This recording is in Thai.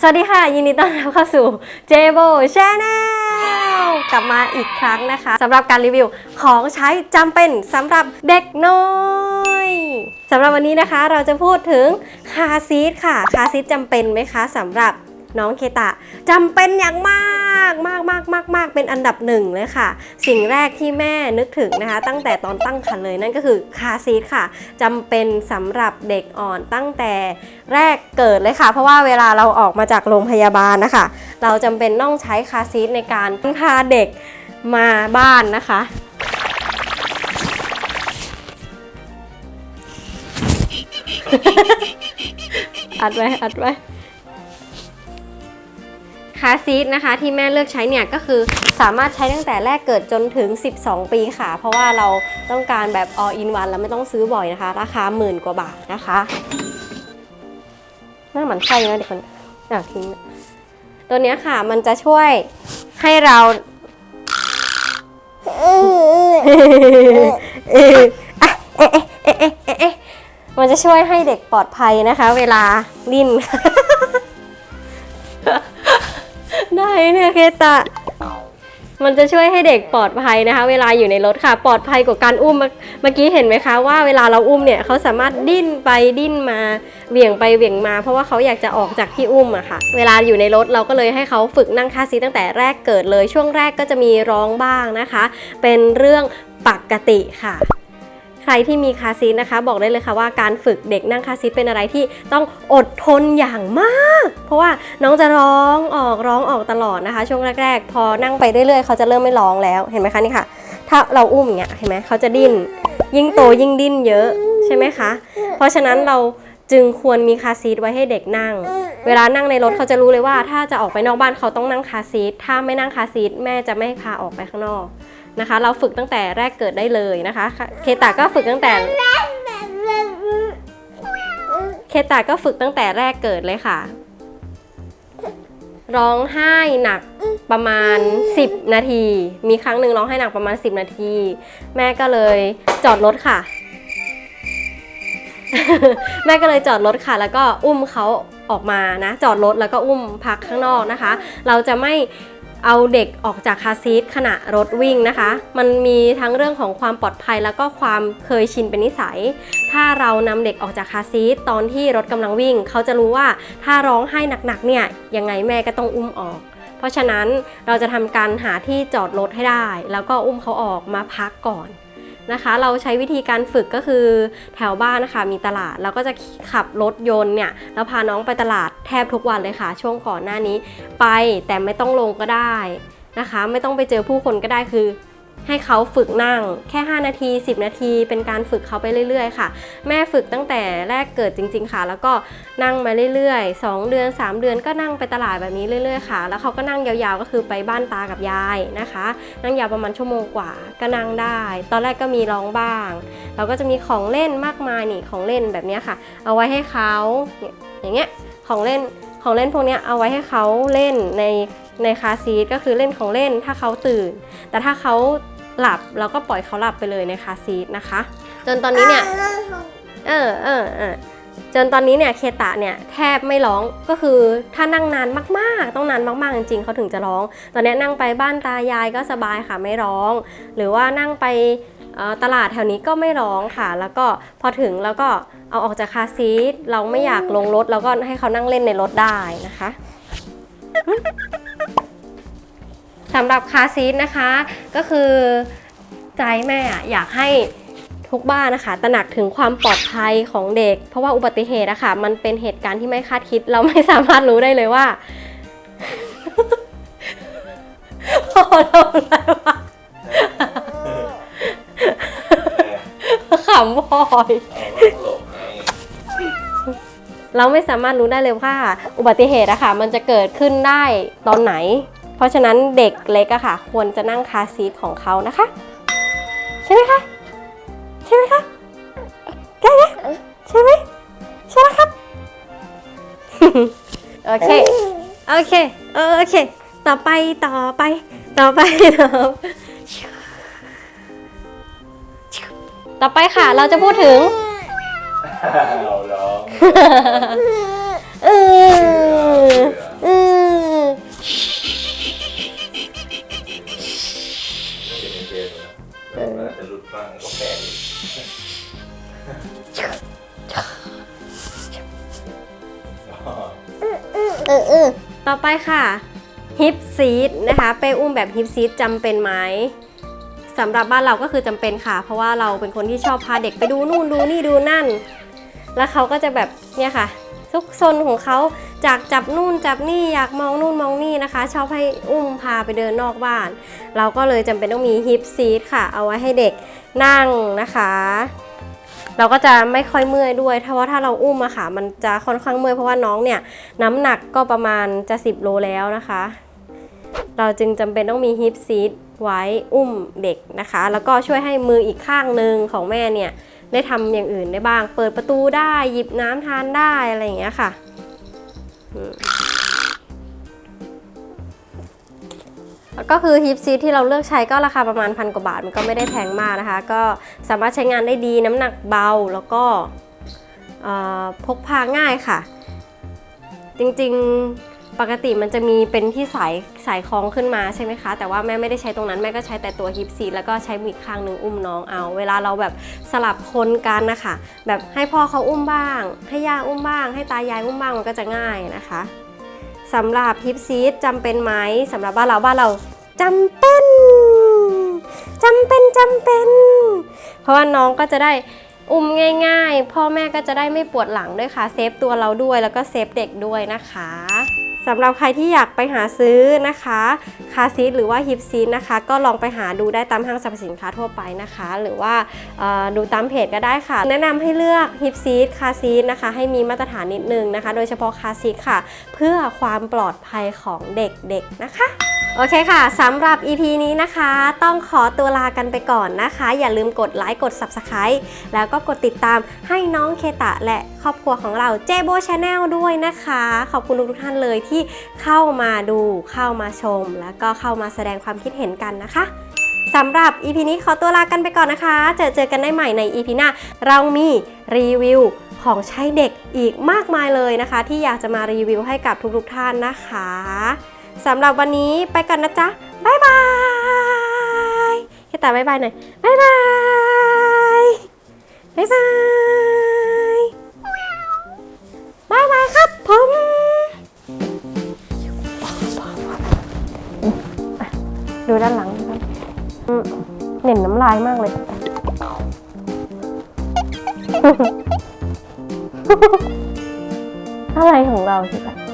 สวัสดีค่ะ ยินดีต้อนรับเข้าสู่เจโบชาแนลกลับมาอีกครั้งนะคะสำหรับการรีวิวของใช้จำเป็นสำหรับเด็กน้อยสำหรับวันนี้นะคะเราจะพูดถึงคาซีทค่ะ คาซีทจำเป็นไหมคะสำหรับน้องเคตะจำเป็นอย่างมาก มากมากมากมากเป็นอันดับหนึ่งเลยค่ะ สิ่งแรกที่แม่นึกถึงนะคะ ตั้งแต่ตอนตั้งครรภ์เลยนั่นก็คือคาซีทค่ะจำเป็นสำหรับเด็กอ่อนตั้งแต่แรกเกิดเลยค่ะ เพราะว่าเวลาเราออกมาจากโรงพยาบาลนะคะ เราจำเป็นต้องใช้คาซีทในการพาเด็กมาบ้านนะคะอัดไว้อัดไว้ คาซีทนะคะที่แม่เลือกใช้เนี่ยก็คือสามารถใช้ตั้งแต่แรกเกิดจนถึง 12 ปีค่ะ เพราะว่าเราต้องการแบบ all in one แล้วไม่ต้องซื้อบ่อยนะคะ ราคาหมื่นกว่าบาทนะคะน้าหมันไส้นะเด็กคนอยากทิ้งตัวเนี้ยค่ะมันจะช่วยให้เรามันจะช่วยให้เด็กปลอดภัยนะคะ เวลาลิ้น ได้เนี่ยเคตะ มันจะช่วยให้เด็กปลอดภัยนะคะ เวลาอยู่ในรถค่ะ ปลอดภัยกว่าการอุ้มเมื่อเมื่อกี้เห็นไหมคะว่าเวลาเราอุ้มเนี่ยเขาสามารถดิ้นไปดิ้นมาเหวี่ยงไปเหวี่ยงมา เพราะว่าเขาอยากจะออกจากที่อุ้มอะค่ะ เวลาอยู่ในรถเราก็เลยให้เขาฝึกนั่งคาซีตั้งแต่แรกเกิดเลย ช่วงแรกก็จะมีร้องบ้างนะคะ เป็นเรื่องปกติค่ะ ใครที่มีคาซีทนะคะ บอกได้เลยค่ะว่าการฝึกเด็กนั่งคาซีทเป็นอะไรที่ต้องอดทนอย่างมาก เพราะว่าน้องจะร้องออกร้องออกตลอดนะคะ ช่วงแรกๆ พอนั่งไปเรื่อยๆเขาจะเริ่มไม่ร้องแล้วเห็นไหมคะนี่ค่ะ ถ้าเราอุ้มอย่างเงี้ยเห็นไหมเขาจะดิ้น ยิ่งโตยิ่งดิ้นเยอะใช่ไหมคะ เพราะฉะนั้นเราจึงควรมีคาซีทไว้ให้เด็กนั่ง เวลานั่งในรถเขาจะรู้เลยว่า ถ้าจะออกไปนอกบ้านเขาต้องนั่งคาซีทถ้าไม่นั่งคาซีทแม่จะไม่ให้พาออกไปข้างนอก นะคะ เราฝึกตั้งแต่แรกเกิดได้เลยนะคะ เคตาก็ฝึกตั้งแต่ เคตาก็ฝึกตั้งแต่แรกเกิดเลยค่ะ ร้องไห้หนักประมาณ 10 นาที มีครั้งหนึ่งร้องไห้หนักประมาณ 10 นาที แม่ก็เลยจอดรถค่ะ แม่ก็เลยจอดรถค่ะ แล้วก็อุ้มเขาออกมานะ จอดรถแล้วก็อุ้มพักข้างนอกนะคะ เราจะไม่ เอาเด็กออกจากคาซีทขณะรถวิ่งนะคะ มันมีทั้งเรื่องของความปลอดภัยแล้วก็ความเคยชินเป็นนิสัย ถ้าเรานำเด็กออกจากคาซีทตอนที่รถกำลังวิ่ง เขาจะรู้ว่าถ้าร้องไห้หนักๆเนี่ยยังไงแม่ก็ต้องอุ้มออก เพราะฉะนั้นเราจะทำการหาที่จอดรถให้ได้ แล้วก็อุ้มเขาออกมาพักก่อน นะคะ เราใช้วิธีการฝึกก็คือแถวบ้านนะคะมีตลาดเราก็จะขับรถยนต์เนี่ยแล้วพาน้องไปตลาดแทบทุกวันเลยค่ะ ช่วงก่อนหน้านี้ ไปแต่ไม่ต้องลงก็ได้นะคะ ไม่ต้องไปเจอผู้คนก็ได้คือ ให้เขาฝึกนั่งแค่ 5 นาที 10 นาที เป็นการฝึกเขาไปเรื่อยๆ ค่ะ แม่ฝึกตั้งแต่แรกเกิดจริง ๆ ค่ะ แล้วก็นั่งมาเรื่อยๆ 2 เดือน 3 เดือนก็นั่งไปตลาดแบบนี้เรื่อยๆ ค่ะ แล้วเขาก็นั่งยาวๆ ก็คือไปบ้านตากับยายนะคะ นั่งยาวประมาณชั่วโมงกว่าก็นั่งได้ ตอนแรกก็มีร้องบ้าง เราก็จะมีของเล่นมากมายนี่ของเล่นแบบนี้ค่ะ เอาไว้ให้เขาอย่างเงี้ยของเล่นของเล่นพวกนี้เอาไว้ให้เขาเล่นใน ในคาร์ซีทก็คือเล่นของเล่นถ้าเขาตื่น แต่ถ้าเขาหลับเราก็ปล่อยเขาหลับไปเลยในคาร์ซีทนะคะ จนตอนนี้เนี่ยเออเออเออจนตอนนี้เนี่ยเคตะเนี่ยแทบไม่ร้องก็คือถ้านั่งนานมากๆ ต้องนานมากๆจริงๆเขาถึงจะร้อง ตอนนี้นั่งไปบ้านตายายก็สบายค่ะไม่ร้อง หรือว่านั่งไปตลาดแถวนี้ก็ไม่ร้องค่ะ แล้วก็พอถึงแล้วก็เอาออกจากคาร์ซีทเราไม่อยากลงรถเราก็ให้เขานั่งเล่นในรถได้นะคะ สำหรับคาซีทนะคะ ก็คือใจแม่อะอยากให้ทุกบ้านนะคะ ตระหนักถึงความปลอดภัยของเด็ก เพราะว่าอุบัติเหตุอะค่ะ มันเป็นเหตุการณ์ที่ไม่คาดคิด เราไม่สามารถรู้ได้เลยว่าพอเราอะไรวะขำพอยเราไม่สามารถรู้ได้เลยว่า อุบัติเหตุอะค่ะ มันจะเกิดขึ้นได้ตอนไหน เพราะฉะนั้นเด็กเล็กอะค่ะ ควรจะนั่งคาร์ซีทของเขานะคะ ใช่ไหมคะใช่ไหมคะใช่ไหมใช่ไหมใช่แล้วครับโอเคโอเคโอเค ต่อไปต่อไป ต่อไปต่อต่อไปค่ะ เราจะพูดถึงเราร้อง อาจจะหลุดบ้างก็แปลกอีกอ๋อเออเออต่อไปค่ะฮิปซีดนะคะเป้อุ้มแบบฮิปซีดจำเป็นไหมสำหรับบ้านเราก็คือจำเป็นค่ะ เพราะว่าเราเป็นคนที่ชอบพาเด็กไปดูนู่นดูนี่ดูนั่น แล้วเขาก็จะแบบเนี่ยค่ะ ทุกซนของเขาจากจับนู่นจับนี่อยากมองนู่นมองนี่นะคะ ชอบให้อุ้มพาไปเดินนอกบ้าน เราก็เลยจำเป็นต้องมีฮิปซีดค่ะ เอาไว้ให้เด็กนั่งนะคะเราก็จะไม่ค่อยเมื่อยด้วยถ้าะว่าถ้าเราอุ้มอะค่ะ มันจะค่อนข้างเมื่อยเพราะว่าน้องเนี่ยน้ำหนักก็ประมาณจะ 10 โลแล้วนะคะ เราจึงจำเป็นต้องมีฮิปซีดไว้อุ้มเด็กนะคะ แล้วก็ช่วยให้มืออีกข้างหนึ่งของแม่เนี่ย ได้ทำอย่างอื่นได้บ้าง เปิดประตูได้หยิบน้ำทานได้อะไรอย่างเงี้ยค่ะแล้วก็คือฮิปซีที่เราเลือกใช้ก็ราคาประมาณพันกว่าบาทมันก็ไม่ได้แพงมากนะคะ ก็สามารถใช้งานได้ดีน้ำหนักเบาแล้วก็พกพาง่ายค่ะ จริงๆ ปกติมันจะมีเป็นที่สายสายคล้องขึ้นมาใช่ไหมคะ แต่ว่าแม่ไม่ได้ใช้ตรงนั้นแม่ก็ใช้แต่ตัวฮิปซีแล้วก็ใช้มือข้างหนึ่งอุ้มน้องเอา เวลาเราแบบสลับคนกันนะคะ แบบให้พ่อเขาอุ้มบ้าง ให้ย่าอุ้มบ้าง ให้ตายายอุ้มบ้างมันก็จะง่ายนะคะสำหรับฮิปซีจำเป็นไหมสำหรับบ้านเราบ้านเราจำเป็นจำเป็นจำเป็น เพราะว่าน้องก็จะได้อุ้มง่าย ๆ พ่อแม่ก็จะได้ไม่ปวดหลังด้วยค่ะ เซฟตัวเราด้วยแล้วก็เซฟเด็กด้วยนะคะ สำหรับใครที่อยากไปหาซื้อนะคะคาซีทหรือว่าฮิปซีทนะคะ ก็ลองไปหาดูได้ตามห้างสรรพสินค้าทั่วไปนะคะ หรือว่าดูตามเพจก็ได้ค่ะ แนะนำให้เลือกฮิปซีทคาซีทนะคะ ให้มีมาตรฐานนิดนึงนะคะ โดยเฉพาะคาซีทค่ะ เพื่อความปลอดภัยของเด็กๆนะคะ โอเคค่ะสำหรับ EP นี้นะคะ ต้องขอตัวลากันไปก่อนนะคะ อย่าลืมกดไลค์กด Subscribe แล้วก็กดติดตามให้น้องเคตะและครอบครัวของเราเจโบชาแนลด้วยนะคะ ขอบคุณทุกท่านเลยที่เข้ามาดูเข้ามาชม แล้วก็เข้ามาแสดงความคิดเห็นกันนะคะสำหรับ EP นี้ขอตัวลากันไปก่อนนะคะ เจอเจอกันได้ใหม่ใน EP หน้า เรามีรีวิวของใช้เด็กอีกมากมายเลยนะคะ ที่อยากจะมารีวิวให้กับทุกๆท่านนะคะ สำหรับวันนี้ไปกันนะจ๊ะบ๊ายบายแคตาบ๊ายบายหน่อยบ๊ายบายบ๊ายบายบ๊ายบายครับผมดูด้านหลังนะครับเหน็มน้ำลายมากเลย อะไรของเราสิจ๊ะอะ